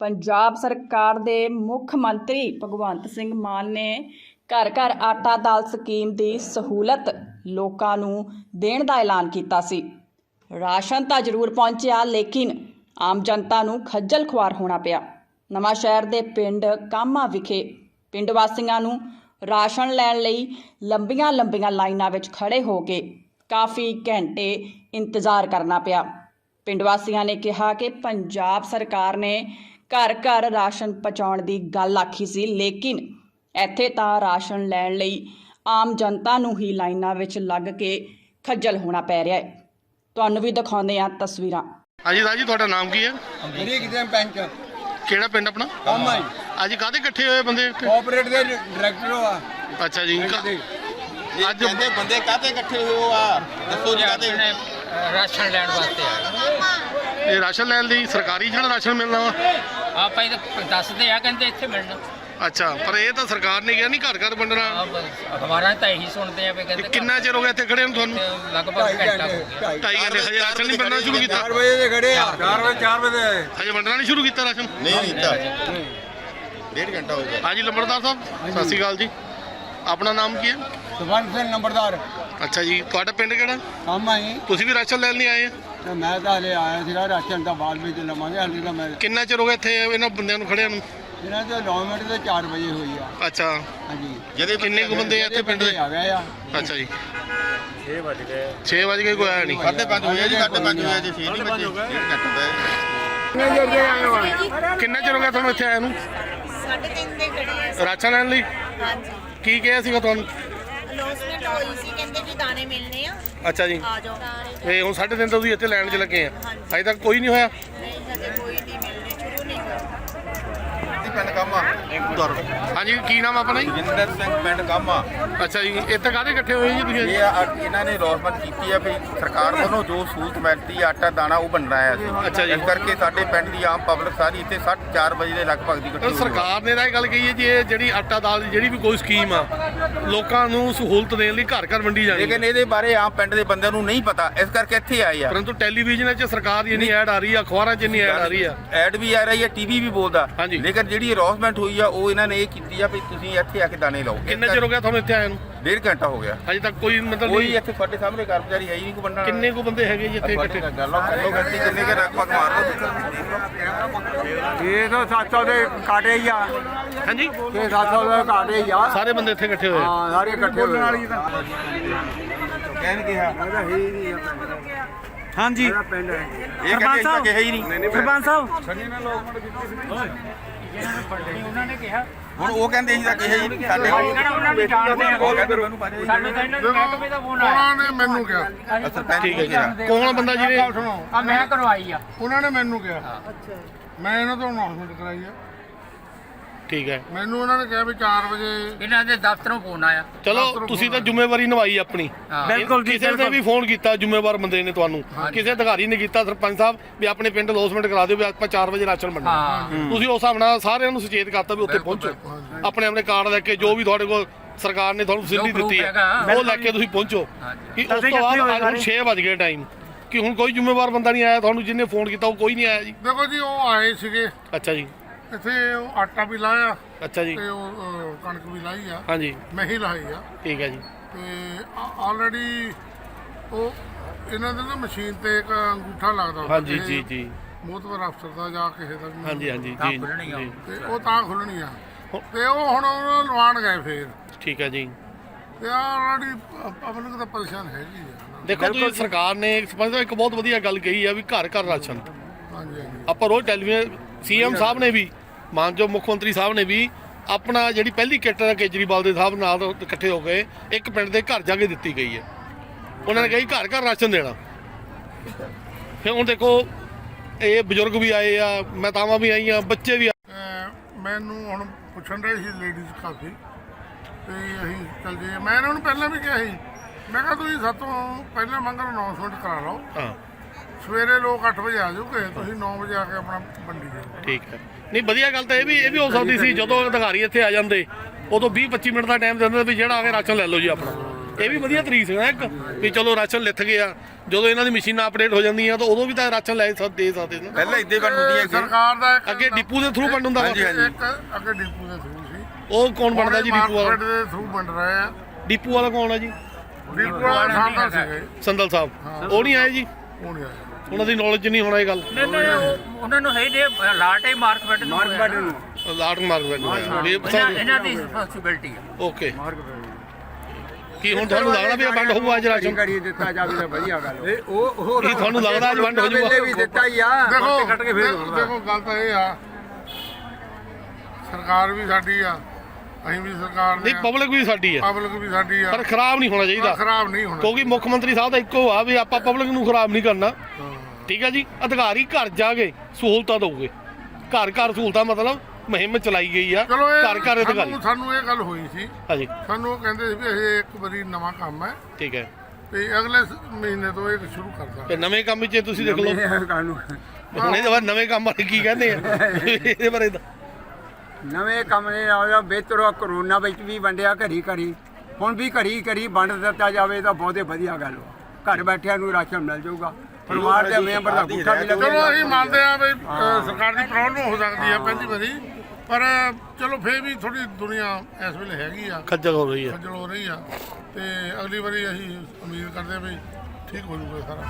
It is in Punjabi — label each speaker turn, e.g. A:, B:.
A: ਪੰਜਾਬ ਸਰਕਾਰ ਦੇ ਮੁੱਖ ਮੰਤਰੀ ਭਗਵੰਤ ਸਿੰਘ ਮਾਨ ਨੇ ਘਰ ਘਰ ਆਟਾ ਦਾਲ ਸਕੀਮ ਦੀ ਸਹੂਲਤ ਲੋਕਾਂ ਨੂੰ ਦੇਣ ਦਾ ਐਲਾਨ ਕੀਤਾ ਸੀ। ਰਾਸ਼ਨ ਤਾਂ ਜ਼ਰੂਰ ਪਹੁੰਚਿਆ, ਲੇਕਿਨ ਆਮ ਜਨਤਾ ਨੂੰ ਖੱਜਲ ਖੁਆਰ ਹੋਣਾ ਪਿਆ। ਨਵਾਂ ਸ਼ਹਿਰ ਦੇ ਪਿੰਡ ਕਾਮਾ ਵਿਖੇ ਪਿੰਡ ਵਾਸੀਆਂ ਨੂੰ ਰਾਸ਼ਨ ਲੈਣ ਲਈ ਲੰਬੀਆਂ ਲੰਬੀਆਂ ਲਾਈਨਾਂ ਵਿੱਚ ਖੜੇ ਹੋ ਕੇ ਕਾਫੀ ਘੰਟੇ ਇੰਤਜ਼ਾਰ ਕਰਨਾ ਪਿਆ। ਪਿੰਡ ਵਾਸੀਆਂ ਨੇ ਕਿਹਾ ਕਿ ਪੰਜਾਬ ਸਰਕਾਰ ਨੇ ਘਰ ਘਰ ਰਾਸ਼ਨ ਪਹੁੰਚਾਉਣ ਦੀ ਗੱਲ ਆਖੀ ਸੀ ਲੇਕਿਨ ਇੱਥੇ ਤਾਂ ਰਾਸ਼ਨ ਲੈਣ ਲਈ ਆਮ ਜਨਤਾ ਨੂੰ ਹੀ ਲਾਈਨਾਂ ਵਿੱਚ ਲੱਗ ਕੇ ਖੱਜਲ ਹੋਣਾ ਪੈ ਰਿਹਾ ਹੈ। ਤੁਹਾਨੂੰ ਵੀ ਦਿਖਾਉਂਦੇ ਹਾਂ ਤਸਵੀਰਾਂ।
B: ਹਾਂਜੀ ਰਾਜੀ ਤੁਹਾਡਾ ਨਾਮ ਕੀ ਹੈ?
C: ਮੇਰੀ ਕਿਤੇ ਬੈਂਕ
B: ਕਿਹੜਾ ਪਿੰਡ ਆਪਣਾ?
C: ਕੰਮ ਆਈ
B: ਅੱਜ ਕਾਹਦੇ ਇਕੱਠੇ ਹੋਏ ਬੰਦੇ ਇੱਥੇ?
C: ਕੋਆਪਰੇਟ ਦੇ ਡਾਇਰੈਕਟਰ ਆ।
B: ਅੱਛਾ ਜੀ
D: ਅੱਜ ਕਹਿੰਦੇ ਬੰਦੇ ਕਾਹਤੇ ਇਕੱਠੇ ਹੋ ਆ? ਦੱਸੋ ਜੀ ਕਾਹਤੇ
E: ਰਾਸ਼ਨ ਲੈਣ ਵਾਸਤੇ ਆਏ
B: ਇਹ ਰਾਸ਼ਨ ਲੈਣ ਲਈ ਸਰਕਾਰੀ ਜਿਹੜਾ ਰਾਸ਼ਨ ਮਿਲਣਾ ਵਾ?
E: ਆਪਾਂ ਇਹ ਤਾਂ ਦੱਸਦੇ ਆ ਕਹਿੰਦੇ ਇੱਥੇ ਮਿਲਣਾ।
B: ਅੱਛਾ ਪਰ ਇਹ ਤਾਂ ਸਰਕਾਰ ਨੇ ਕਿਹਾ ਨਹੀਂ ਘਰ ਘਰ ਵੰਡਣਾ।
E: ਅਖਬਾਰਾਂ 'ਚ ਤਾਂ ਇਹੀ ਸੁਣਦੇ ਆ ਵੀ ਕਹਿੰਦੇ
B: ਕਿੰਨਾ ਚਿਰ ਹੋ ਗਿਆ ਇੱਥੇ ਖੜੇ ਨੂੰ ਤੁਹਾਨੂੰ?
E: ਲਗਭਗ ਘੰਟਾ ਹੋ ਗਿਆ।
B: ਢਾਈ ਘੰਟੇ ਹਜੇ ਰਾਸ਼ਨ ਨਹੀਂ ਵੰਡਣਾ ਸ਼ੁਰੂ ਕੀਤਾ?
C: 4 ਵਜੇ ਦੇ ਖੜੇ ਆ। 4 ਵਜੇ 4 ਵਜੇ।
B: ਹਜੇ ਵੰਡਣਾ ਨਹੀਂ ਸ਼ੁਰੂ ਕੀਤਾ ਰਾਸ਼ਨ?
D: ਨਹੀਂ ਕੀਤਾ ਡੇਢ ਘੰਟਾ ਹੋ ਗਿਆ।
B: ਹਾਂਜੀ ਲੰਬੜਦਾਰ ਸਾਹਿਬ ਸਤਿ ਸ਼੍ਰੀ ਅਕਾਲ ਜੀ। ਆਪਣਾ ਨਾਮ ਕੀ ਹੈ?
C: ਸੁਭਨ ਸਿੰਘ ਨੰਬਰਦਾਰ।
B: ਅੱਛਾ ਜੀ ਤੁਹਾਡਾ ਪਿੰਡ ਕਿਹੜਾ?
C: ਕੰਮ ਆਈ
B: ਤੁਸੀਂ ਵੀ ਰਾਸ਼ਨ ਲੈਣ ਲਈ ਆਏ ਆ?
C: ਤੇ ਮੈਂ ਤਾਂ ਹਲੇ ਆਇਆ ਸੀਗਾ ਰਾਸ਼ਨ ਦਾ ਬਾਅਦ ਵਿੱਚ ਲਵਾਂਗੇ ਹਲੇ ਤਾਂ ਮੈਂ
B: ਕਿੰਨਾ ਚਿਰ ਹੋ ਗਿਆ ਇੱਥੇ ਇਹਨਾਂ ਬੰਦਿਆਂ ਨੂੰ ਖੜਿਆਂ ਨੂੰ?
C: ਇਹਨਾਂ ਦੇ ਅਲਾਟਮੈਂਟ ਤੇ 4 ਵਜੇ ਹੋਈ ਆ।
B: ਅੱਛਾ।
C: ਹਾਂਜੀ।
D: ਜਿਹਦੇ
B: ਕਿੰਨੇ ਕੁ ਬੰਦੇ ਆ ਇੱਥੇ ਪਿੰਡ ਦੇ?
C: ਆ ਗਏ ਆ।
B: ਅੱਛਾ ਜੀ। 6 ਵਜ ਗਏ। 6 ਵਜ ਗਏ ਕੋਈ ਆਇਆ ਨਹੀਂ।
D: ਸਾਢੇ ਪੰਜ ਹੋਇਆ ਜੀ ਸਾਢੇ ਪੰਜ ਹੋਇਆ ਜੀ ਛੇ ਨਹੀਂ ਬੱਚੇ ਡੇਢ ਘੰਟਾ। ਦਾ
B: ਕਿੰਨਾ ਚਿਰ ਹੋ ਗਿਆ ਤੁਹਾਨੂੰ ਇੱਥੇ ਆਇਆ ਨੂੰ?
F: ਸਾਢੇ ਤਿੰਨ ਦੇ ਖੜੇ ਆ।
B: ਰਾਸ਼ਨ ਲੈਣ ਲਈ?
F: ਹਾਂਜੀ।
B: ਕੀ ਕਿਹਾ ਸੀਗਾ ਤੁਹਾਨੂੰ?
F: ਅਨਾਉਂਸਮੈਂਟ ਹੋਈ ਸੀ ਕਹਿੰਦੇ ਵੀ ਦਾਣੇ ਮਿਲਨੇ ਆ।
B: ਅੱਛਾ ਜੀ।
F: ਆ ਜਾਓ।
B: ਤੇ ਹੁਣ ਸਾਢੇ ਤਿੰਨ ਤੋਂ ਤੁਸੀਂ ਇੱਥੇ ਲੈਣ 'ਚ ਲੱਗੇ ਆ। ਅਜੇ ਤੱਕ ਕੋਈ ਨਹੀਂ ਹੋਇਆ?
F: ਨਹੀਂ ਹਜੇ ਕੋਈ ਨਹੀਂ ਮਿਲਨੇ ਸ਼ੁਰੂ ਨਹੀਂ ਹੋਇਆ
D: ਕਾਮਾ?
B: ਹਾਂਜੀ ਕੀ ਨਾਮ ਆਪਣਾ ਜੀ?
D: ਜਿੰਦਰ ਸਿੰਘ ਪਿੰਡ ਕਾਮਾ।
B: ਅੱਛਾ ਜੀ ਇੱਥੇ ਕਾਹਦੇ ਇਕੱਠੇ ਹੋਏ ਜੀ ਤੁਸੀਂ?
D: ਇਹ ਆ- ਇਹਨਾਂ ਨੇ ਰੋਸਮਤ ਕੀਤੀ ਆ ਵੀ ਸਰਕਾਰ ਵੱਲੋਂ ਜੋ ਸਹੂਲਤ ਮਿਲਦੀ ਆ ਆਟਾ ਦਾਣਾ ਉਹ ਬਣਨਾ ਆ
B: ਅੱਛਾ ਜੀ।
D: ਇਸ ਕਰਕੇ ਸਾਡੇ ਪਿੰਡ ਦੀ ਆਮ ਪਬਲਿਕ ਸਾਰੀ ਇੱਥੇ 4 ਵਜੇ ਦੇ ਲਗਭਗ ਦੀ ਇਕੱਠੀ ਹੋਈ।
B: ਸਰਕਾਰ ਨੇ ਤਾਂ ਇਹ ਗੱਲ ਕਹੀ ਹੈ ਜੀ ਇਹ ਜਿਹੜੀ ਆਟਾ ਦਾਲ ਦੀ ਜਿਹੜੀ ਵੀ ਕੋਈ ਸਕੀਮ ਆ ਲੋਕਾਂ ਨੂੰ ਸਹੂਲਤ ਦੇਣ ਲਈ ਘਰ ਘਰ ਵੰਡੀ ਜਾਣੀ
D: ਲੇਕਿਨ
B: ਹੈ
D: ਇਹਦੇ ਬਾਰੇ ਆਮ ਪਿੰਡ ਦੇ ਬੰਦਿਆਂ ਨੂੰ ਨਹੀਂ ਪਤਾ ਇਸ ਕਰਕੇ ਇੱਥੇ ਆਏ ਆ।
B: ਪਰੰਤੂ ਟੈਲੀਵਿਜ਼ਨ 'ਚ ਸਰਕਾਰ ਦੀ ਇੰਨੀ ਐਡ ਆ ਰਹੀ ਆ ਅਖਬਾਰਾਂ 'ਚ ਇੰਨੀ ਐਡ ਆ ਰਹੀ ਆ।
D: ਐਡ ਵੀ ਆ ਰਹੀ ਹੈ ਟੀਵੀ ਵੀ ਬੋਲਦਾ।
B: ਹਾਂਜੀ।
D: ਲੇਕਿਨ ਜਿਹੜੀ ਅਨਾਉਂਸਮੈਂਟ ਹੋਈ ਆ ਉਹ ਇਹਨਾਂ ਨੇ ਇਹ ਕੀਤੀ ਆ ਵੀ ਤੁਸੀਂ ਇੱਥੇ ਆ ਕੇ ਦਾਣੇ ਲਾਓ।
B: ਕਿੰਨੇ ਚਿਰ ਹੋ ਗਿਆ ਤੁਹਾਨੂੰ ਇੱਥੇ ਆਏ ਨੂੰ?
D: ਡੇਢ ਘੰਟਾ ਹੋ ਗਿਆ।
B: ਹਜੇ ਤੱਕ ਕੋਈ ਮਤਲਬ
D: ਕੋਈ
B: ਨਹੀਂ
D: ਇੱਥੇ ਤੁਹਾਡੇ ਸਾਹਮਣੇ ਕਰਮਚਾਰੀ ਹੈ ਹੀ ਨਹੀਂ ਕੋ ਬੰਦਾ।
B: ਕਿੰਨੇ ਕੁ ਬੰਦੇ ਹੈਗੇ ਜੀ ਇੱਥੇ ਇਕੱਠੇ?
D: ਗੱਲੋਂ ਗੱਲੋਂ ਗੰਤੀ ਕਿੰਨੇ ਕੇ ਰੱਖ ਪੱਕ ਮਾਰ
C: ਇਹ ਤਾਂ 700 ਦੇ ਕਾਟੇ ਹੀ ਆ।
B: ਹਾਂਜੀ?
C: ਇਹ 700 ਦੇ ਕਾਟੇ ਹੀ ਆ।
B: ਸਾਰੇ ਬੰਦੇ ਇੱਥੇ ਇਕੱਠੇ ਹੋਏ।
C: ਹਾਂ ਸਾਰੇ ਇਕੱਠੇ ਹੋਏ। ਵਾਲੀ ਤਾਂ।
D: ਕਹਿਣ ਕਿਹਾ।
C: ਇਹਦਾ ਹੈ ਹੀ ਨਹੀਂ
G: ਹਾਂਜੀ।
C: ਇਹਦਾ ਪਿੰਡ ਹੈ।
D: ਇਹ ਕਹਿੰਦੇ ਤਾਂ ਕਿਹਾ ਹੀ ਨਹੀਂ।
G: ਸਰਪੰਚ ਸਾਹਿਬ।
E: ਉਹਨਾਂ ਨੇ ਕਿਹਾ।
D: ਹੁਣ ਉਹ ਕਹਿੰਦੇ ਸੀ ਤਾਂ ਕਿਹਾ ਹੀ ਨਹੀਂ। ਸਾਡੇ
E: ਉਹਨਾਂ ਨੂੰ ਜਾਣਦੇ ਆ।
D: ਉਹ ਕਹਿੰਦੇ ਮੈਨੂੰ ਪਾਣੀ
E: ਸਾਨੂੰ ਤਾਂ ਇਹਨਾਂ ਨੂੰ ਮਹਿਕਮੇ ਦਾ ਫੋਨ ਆਇਆ।
H: ਉਹਨਾਂ ਨੇ ਮੈਨੂੰ ਕਿਹਾ।
D: ਸਰਪੰਚ
B: ਠੀਕ ਹੈ
D: ਨੂੰ ਕਿਹਾ।
B: ਜੀ ਕੌਣ ਬੰਦਾ ਜਿਹਨੇ
H: ਸੁਣੋ
E: ਆ ਮੈਂ ਕਰਵਾਈ ਆ।
H: ਉਹਨਾਂ ਨੇ ਮੈਨੂੰ ਕਿਹਾ। ਮੈਂ ਇਹਨਾਂ ਤੋਂ ਅਨਾਉਂਸਮੈਂਟ ਕਰਾਈ ਆ।
B: ਠੀਕ ਹੈ।
H: ਮੈਨੂੰ ਉਹਨਾਂ ਨੇ ਕਿਹਾ ਵੀ 4 ਵਜੇ
E: ਇਹਨਾਂ ਦੇ ਦਫ਼ਤਰੋਂ ਫੋਨ ਆਇਆ।
B: ਚਲੋ ਤੁਸੀਂ ਤਾਂ ਜ਼ਿੰਮੇਵਾਰੀ ਨਿਭਾਈ ਆਪਣੀ।
E: ਹਾਂ।
G: ਬਿਲਕੁਲ ਜੀ,
B: ਕਿਸੇ ਨੇ
G: ਬਿਲਕੁਲ।
B: ਵੀ ਫੋਨ ਕੀਤਾ ਜ਼ਿੰਮੇਵਾਰ ਬੰਦੇ ਨੇ ਤੁਹਾਨੂੰ। ਕਿਸੇ ਅਧਿਕਾਰੀ ਨੇ ਕੀਤਾ ਸਰਪੰਚ ਸਾਹਿਬ ਵੀ ਆਪਣੇ ਪਿੰਡ ਲੋਸਮੈਂਟ ਕਰਾ ਦਿਓ ਵੀ ਆਪਾਂ 4 ਵਜੇ ਰਾਸ਼ਨ ਵੰਡਣਾ।
E: ਹਾਂ।
B: ਤੁਸੀਂ ਉਸ ਹਿਸਾਬ ਨਾਲ ਸਾਰਿਆਂ ਨੂੰ ਸੁਚੇਤ ਕਰਤਾ ਵੀ ਉੱਥੇ ਪਹੁੰਚੋ। ਆਪਣੇ ਆਪਣੇ ਕਾਰਡ ਲੈ ਕੇ ਜੋ ਵੀ ਤੁਹਾਡੇ ਕੋਲ ਸਰਕਾਰ ਨੇ ਤੁਹਾਨੂੰ ਫੈਸਿਲਿਟੀ
E: proof
B: ਦਿੱਤੀ ਹੈ। ਉਹ ਲੈ ਕੇ ਤੁਸੀਂ ਪਹੁੰਚੋ। ਕਿ ਉਸ ਤੋਂ ਬਾਅਦ ਅੱਜ ਹੁਣ 6 ਵਜ ਗਏ ਟਾਈਮ ਕਿ ਹੁਣ ਕੋਈ ਜ਼ਿੰਮੇਵਾਰ ਬੰਦਾ ਨਹੀਂ ਆਇਆ ਤੁਹਾਨੂੰ ਜਿਹਨੇ ਫੋਨ ਕੀਤਾ ਉਹ ਕੋਈ ਨਹੀਂ ਆਇਆ ਜੀ।
H: ਦੇਖੋ ਜੀ ਉਹ ਆਏ ਸੀਗੇ।
B: ਅੱਛਾ ਜੀ।
H: ਇੱਥੇ ਉਹ ਆਟਾ ਵੀ ਲਾਇਆ।
B: ਅੱਛਾ ਜੀ।
H: ਤੇ ਉਹ ਅਹ, ਕਣਕ ਵੀ ਲਾਈ ਆ।
B: ਹਾਂਜੀ।
H: ਮੈਂ ਹੀ ਲਾਈ ਆ।
B: ਠੀਕ ਹੈ ਜੀ।
H: ਤੇ ਆਲਰੇਡੀ ਉਹ ਇਹਨਾਂ ਦੇ ਨਾ ਮਸ਼ੀਨ ਤੇ ਇੱਕ ਅੰਗੂਠਾ ਲੱਗਦਾ। ਹੁੰਦਾ
B: ਹਾਂਜੀ ਜੀ ਜੀ।
H: ਮੋਤਬਰ ਅਫਸਰ ਦਾ ਜਾਂ ਕਿਸੇ ਦਾ ਵੀ
B: ਹਾਂਜੀ ਹਾਂਜੀ ਜੀ
H: ਤੇ ਉਹ ਤਾਂ ਖੁੱਲਣੀ ਆ। ਤੇ ਉਹ ਹੁਣ ਉਹਨੂੰ ਲਵਾਣ ਗਏ ਫੇਰ।
B: ਠੀਕ ਹੈ ਜੀ।
H: ਤੇ ਆਲਰੇਡੀ ਪਬਲਿਕ ਤਾਂ ਪਰੇਸ਼ਾਨ ਹੈਗੀ ਆ।
B: ਦੇਖੋ ਤੁਸੀਂ ਸਰਕਾਰ ਨੇ ਸਾਹਿਬ ਇੱਕ ਬਹੁਤ ਵਧੀਆ ਗੱਲ ਕਹੀ ਆ ਵੀ ਘਰ ਘਰ ਰਾਸ਼ਨ।
H: ਹਾਂਜੀ ਹਾਂਜੀ।
B: ਆਪਾਂ ਰੋਜ਼ ਟੈਲੀਵਿਜ਼ਨ ਸੀਐਮ ਸਾਹਿਬ ਨੇ ਵੀ ਮਾਨਯੋਗ ਮੁੱਖ ਮੰਤਰੀ ਸਾਹਿਬ ਨੇ ਵੀ ਆਪਣਾ ਜਿਹੜੀ ਪਹਿਲੀ ਕਿੱਟ ਹੈ ਕੇਜਰੀਵਾਲ ਦੇ ਸਾਹਿਬ ਨਾਲ ਇਕੱਠੇ ਹੋ ਗਏ ਇੱਕ ਪਿੰਡ ਦੇ ਘਰ ਜਾ ਕੇ ਦਿੱਤੀ ਗਈ ਹੈ। ਉਹਨਾਂ ਨੇ ਕਹੀ ਘਰ ਘਰ ਰਾਸ਼ਨ ਦੇਣਾ। ਫਿਰ ਹੁਣ ਦੇਖੋ ਇਹ ਬਜ਼ੁਰਗ ਵੀ ਆਏ ਆ ਮਾਤਾਵਾਂ ਵੀ ਆਈਆਂ ਬੱਚੇ ਵੀ
H: ਮੈਨੂੰ ਹੁਣ ਪੁੱਛਣ ਰਹੇ ਸੀ ਲੇਡੀਜ਼ ਕਾਫੀ ਤੇ ਅਸੀਂ ਚੱਲ ਜੇ ਮੈਂ ਇਹਨਾਂ ਨੂੰ ਪਹਿਲਾਂ ਵੀ ਕਿਹਾ ਸੀ ਮੈਂ ਕਿਹਾ ਤੁਸੀਂ ਸਾਤੋਂ ਪਹਿਲਾਂ ਮੰਗਣ ਅਨਾਉਂਸਮੈਂਟ ਕਰਾ ਲਓ।
B: ਹਾਂ।
H: ਸਵੇਰੇ ਲੋਕ 8 ਵਜੇ ਆ ਜਾਓਗੇ ਤੁਸੀਂ 9 ਵਜੇ ਆ ਕੇ ਆਪਣਾ ਵੰਡੀ ਜਾਓ।
B: ਠੀਕ ਹੈ। ਨਹੀਂ ਵਧੀਆ ਗੱਲ ਤਾਂ ਇਹ ਵੀ ਇਹ ਵੀ ਹੋ ਸਕਦੀ ਸੀ ਜਦੋਂ ਅਧਿਕਾਰੀ ਇੱਥੇ ਆ ਜਾਂਦੇ ਉਦੋਂ 20 25 ਮਿੰਟ ਦਾ ਟਾਈਮ ਦਿੰਦੇ ਵੀ ਜਿਹੜਾ ਆ ਕੇ ਰਾਸ਼ਨ ਲੈ ਲਓ ਜੀ ਆਪਣਾ। ਇਹ ਵੀ ਵਧੀਆ ਤਰੀਕ ਸੀ ਨਾ ਇੱਕ ਵੀ ਚਲੋ ਰਾਸ਼ਨ ਲਿੱਥ ਗਿਆ ਜਦੋਂ ਇਹਨਾਂ ਦੀ ਮਸ਼ੀਨਾਂ ਅਪਡੇਟ ਹੋ ਜਾਂਦੀਆਂ ਤਾਂ ਉਦੋਂ ਵੀ ਤਾਂ ਰਾਸ਼ਨ ਲੈ ਸਕ ਦੇ ਸਕਦੇ ਨੇ।
D: ਪਹਿਲਾਂ ਇੱਦੇ ਵੰਡ ਹੁੰਦੀਆਂ ਸੀ
H: ਸਰਕਾਰ ਦਾ ਇੱਕ
B: ਅੱਗੇ ਡਿਪੂ ਦੇ ਥਰੂ ਵੰਡ ਹੁੰਦਾ
D: ਹਾਂਜੀ, ਹਾਂਜੀ।
H: ਇੱਕ ਅੱਗੇ ਡਿਪੂ ਦੇ ਥਰੂ ਸੀ।
B: ਉਹ ਕੌਣ ਬਣਦਾ ਜੀ ਡਿਪੂ ਵਾਲਾ?
H: ਦੇ ਥਰੂ ਵੰਡ ਰਹੇ ਆ।
B: ਡਿਪੂ ਵਾਲਾ ਕੌਣ ਆ ਜੀ?
H: ਡਿਪੂ ਵਾਲਾ ਸਾਡਾ ਸੀਗੇ।
B: ਸੰਦਲ ਸਾਹਿਬ। ਉਹ ਨਹੀਂ ਆਏ ਜੀ?
H: ਉਹ ਨਹੀਂ ਆਇਆ
B: ਉਹਨਾਂ ਦੀ ਨੌਲੇਜ ਨਹੀਂ ਹੋਣਾ ਇਹ ਗੱਲ।
E: ਨਹੀਂ ਨਹੀਂ ਉਹ- ਉਹਨਾਂ ਨੂੰ ਹੈ ਦੇ ਲਾਟ ਹੀ ਮਾਰਕ ਬੈਠ ਨੂੰ। ਮਾਰਕ
C: ਨੂੰ।
B: ਲਾਟ ਮਾਰਕ ਵੀ
E: ਇਹਨਾਂ ਇਹਨਾਂ ਦੀ ਰਿਸਪੌਂਸਿਬਿਲਟੀ ਹੈ
B: ਓਕੇ। ਕੀ ਹੁਣ ਤੁਹਾਨੂੰ ਲੱਗਦਾ ਵੀ ਇਹ ਵੰਡ ਹੋਊਗਾ ਅੱਜ ਰਾਸ਼ਨ
C: ਕਰੀ ਦਿੱਤਾ ਜਾਵੇ ਤਾਂ ਵਧੀਆ ਗੱਲ ਇਹ ਉਹ ਉਹ
B: ਕੀ ਤੁਹਾਨੂੰ ਲੱਗਦਾ ਅੱਜ ਵੰਡ ਹੋ ਜਾਊਗਾ?
C: ਵੀ ਦਿੱਤਾ ਹੀ ਆ
H: ਦੇਖੋ
C: ਕੱਟ ਕੇ ਫੇਰ
H: ਦੇਖੋ- ਦੇਖੋ ਗੱਲ ਤਾਂ ਇਹ ਆ। ਸਰਕਾਰ ਵੀ ਸਾਡੀ ਆ। ਅਸੀਂ ਵੀ ਸਰਕਾਰ
B: ਨਹੀਂ ਪਬਲਿਕ ਵੀ ਸਾਡੀ ਹੈ
H: ਪਬਲਿਕ ਵੀ ਸਾਡੀ ਆ।
B: ਪਰ ਖਰਾਬ ਨਹੀਂ ਹੋਣਾ ਚਾਹੀਦਾ।
H: ਖਰਾਬ ਨਹੀਂ ਹੋਣਾ
B: ਕਿਉਂਕਿ ਮੁੱਖ ਮੰਤਰੀ ਸਾਹਿਬ ਦਾ ਇੱਕੋ ਆ ਵੀ ਆਪਾਂ ਪਬਲਿਕ ਨੂੰ ਖਰਾਬ ਨਹੀਂ ਕਰਨਾ। ਠੀਕ ਹੈ ਜੀ ਅਧਿਕਾਰੀ ਘਰ ਜਾ ਕੇ ਸਹੂਲਤਾਂ ਦਊਗੇ। ਘਰ ਘਰ ਸਹੂਲਤਾਂ ਮਤਲਬ ਮੁਹਿੰਮ ਚਲਾਈ ਗਈ ਆ
H: ਚਲੋ ਇਹ
B: ਘਰ ਘਰ ਅਧਿਕਾਰੀ।
H: ਸਾਨੂੰ- ਸਾਨੂੰ ਇਹ ਗੱਲ ਹੋਈ ਸੀ।
B: ਹਾਂਜੀ।
H: ਸਾਨੂੰ ਉਹ ਕਹਿੰਦੇ ਸੀ ਵੀ ਇਹ ਇੱਕ ਵਾਰੀ ਨਵਾਂ ਕੰਮ ਹੈ।
B: ਠੀਕ ਹੈ।
H: ਤੇ ਅਗਲੇ ਸ- ਮਹੀਨੇ ਤੋਂ ਇਹ ਸ਼ੁਰੂ ਕਰਦਾ
B: ਤੇ ਨਵੇਂ ਕੰਮ ਵਿੱਚ ਤੁਸੀਂ ਦੇਖ ਲਓ।
C: ਇਹ ਕਾਨੂੰ
B: ਹੁਣ ਇਹਦੇ ਬਾਰੇ ਨਵੇਂ ਕੰਮ ਬਾਰੇ ਕੀ ਕਹਿੰਦੇ ਆ? ਇਹਦੇ ਬਾਰੇ ਤਾਂ
C: ਨਵੇਂ ਕੰਮ ਨੇ ਆਇਆ ਬਿਹਤਰ ਕਰੋਨਾ ਵਿੱਚ ਵੀ ਵੰਡਿਆ ਘਰੀ ਘਰੀ ਹੁਣ ਵੀ ਘਰੀ ਘਰੀ ਵੰਡ ਦਿੱਤਾ ਜਾਵੇ ਤਾਂ ਬਹੁਤੇ ਵਧੀਆ ਗੱਲ ਵਾ। ਘਰ ਬੈਠਿਆਂ ਨੂੰ ਰਾਸ਼ਨ ਮਿਲ ਜਾਊਗਾ। ਪਰਿਵਾਰ ਦੇ ਮੈਂਬਰ ਦਾ ਗੁੱਠਾ ਵੀ
H: ਚਲੋ
C: ਲੱਗੇਗਾ
H: ਅਸੀਂ ਮੰਨਦੇ ਆ ਵੀ ਅ, ਸਰਕਾਰ ਦੀ ਪ੍ਰੋਬਲਮ ਹੋ ਸਕਦੀ ਹੈ ਪਹਿਲੀ ਵਾਰੀ ਪਰ ਚਲੋ ਫੇਰ ਵੀ ਥੋੜੀ ਦੁਨੀਆ ਇਸ ਵੇਲੇ ਹੈਗੀ ਆ।
B: ਖੱਜਲ ਹੋ ਰਹੀ ਹੈ
H: ਖੱਜਲ ਹੋ ਰਹੀ ਆ। ਤੇ ਅਗਲੀ ਵਾਰੀ ਅਸੀਂ ਉਮੀਦ ਕਰਦੇ ਆ ਵੀ ਠੀਕ ਹੋ ਜਾਊਗਾ ਸਾਰਾ।